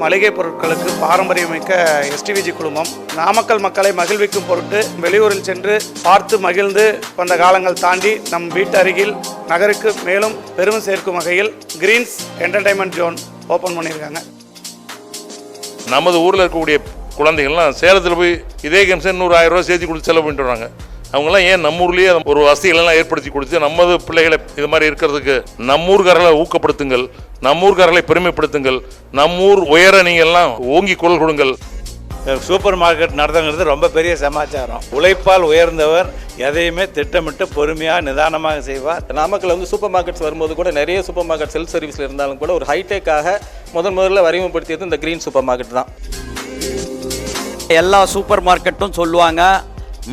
மளிகை பொருட்களுக்கு பாரம்பரியமிக்க எஸ்டிவிஜி குழுமம். நாமக்கல் மக்களை மகிழ்விக்கும் பொருட்டு வெளியூரில் சென்று பார்த்து மகிழ்ந்து வந்த காலங்கள் தாண்டி நம் வீட்டு அருகில் நகருக்கு மேலும் பெருமை சேர்க்கும் வகையில் கிரீன்ஸ் என்டர்டைன்மெண்ட் ஜோன் ஓப்பன் பண்ணியிருக்காங்க. நமது ஊரில் இருக்கக்கூடிய குழந்தைகள்லாம் சேலத்தில் போய் இதே கேம்ஸ் இன்னொரு ஆயிரம் ரூபா சேர்த்து கொடுத்து செலவு பண்ணிட்டு வராங்க. அவங்கெல்லாம் ஏன் நம்ம ஊர்லேயே ஒரு வசதிகளெல்லாம் ஏற்படுத்தி கொடுத்து நமது பிள்ளைகளை இது மாதிரி இருக்கிறதுக்கு நம்ம ஊர்காரர்களை ஊக்கப்படுத்துங்கள் நம்ம ஊர்காரர்களை பெருமைப்படுத்துங்கள் நம்ம ஊர் உயர நீங்கள்லாம் ஓங்கி குரல் கொடுங்கள். சூப்பர் மார்க்கெட் நடத்துங்கிறது ரொம்ப பெரிய சமாச்சாரம். உழைப்பால் உயர்ந்தவர் எதையுமே திட்டமிட்டு பொறுமையாக நிதானமாக செய்வார். நாமக்கல் வந்து சூப்பர் மார்க்கெட்ஸ் வரும்போது கூட நிறைய சூப்பர் மார்க்கெட் செல்ஃப் சர்வீஸில் இருந்தாலும் கூட ஒரு ஹைடெக்காக முதன் முதல்ல அறிமுகப்படுத்தியது இந்த க்ரீன் சூப்பர் மார்க்கெட் தான். எல்லா சூப்பர் மார்க்கெட்டும் சொல்லுவாங்க.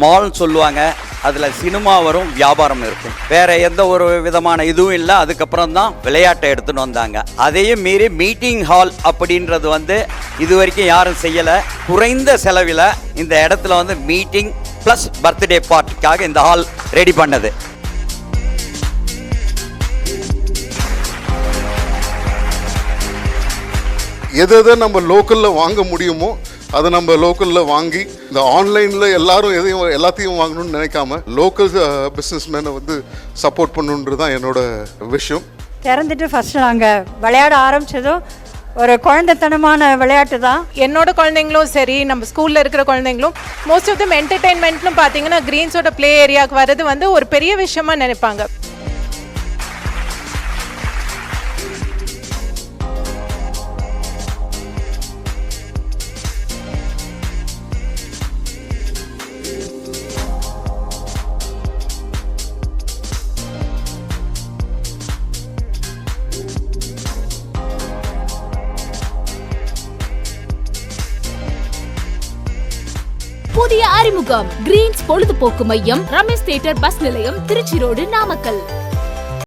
மால்னு சொல்லுவாங்க அதில் சினிமா வரும் வியாபாரம் இருக்கும். வேற எந்த ஒரு விதமான இதுவும் இல்லை. அதுக்கப்புறம் தான் விளையாட்டை எடுத்துன்னு வந்தாங்க. அதையும் மீறி மீட்டிங் ஹால் அப்படின்றது வந்து இது வரைக்கும் யாரும் செய்யலை. குறைந்த செலவில் இந்த இடத்துல வந்து மீட்டிங் ப்ளஸ் பர்த்டே பார்ட்டிக்காக இந்த ஹால் ரெடி பண்ணது. எதை எதை நம்ம லோக்கலில் வாங்க முடியுமோ அதை நம்ம லோக்கலில் வாங்கி இந்த ஆன்லைனில் எல்லாரும் எதையும் எல்லாத்தையும் வாங்கணும்னு நினைக்காம லோக்கல் பிஸ்னஸ் மேனை வந்து சப்போர்ட் பண்ணணுன்றது தான் என்னோட விஷயம். திறந்துட்டு ஃபஸ்ட்டு நாங்கள் விளையாட ஆரம்பித்ததும் ஒரு குழந்தைத்தனமான விளையாட்டு தான். என்னோட குழந்தைங்களும் சரி நம்ம ஸ்கூல்ல இருக்கிற குழந்தைங்களும் மோஸ்ட் ஆஃப் தம் என்டர்டைன்மெண்ட்னு பார்த்தீங்கன்னா கிரீன்ஸோட ப்ளே ஏரியாவுக்கு வர்றது வந்து ஒரு பெரிய விஷயமா நினைப்பாங்க. புதிய அறிமுகம் கிரீன்ஸ் பொழுதுபோக்கு மையம் ரமேஷ் தியேட்டர் பஸ் நிலையம் திருச்சி ரோடு நாமக்கல்.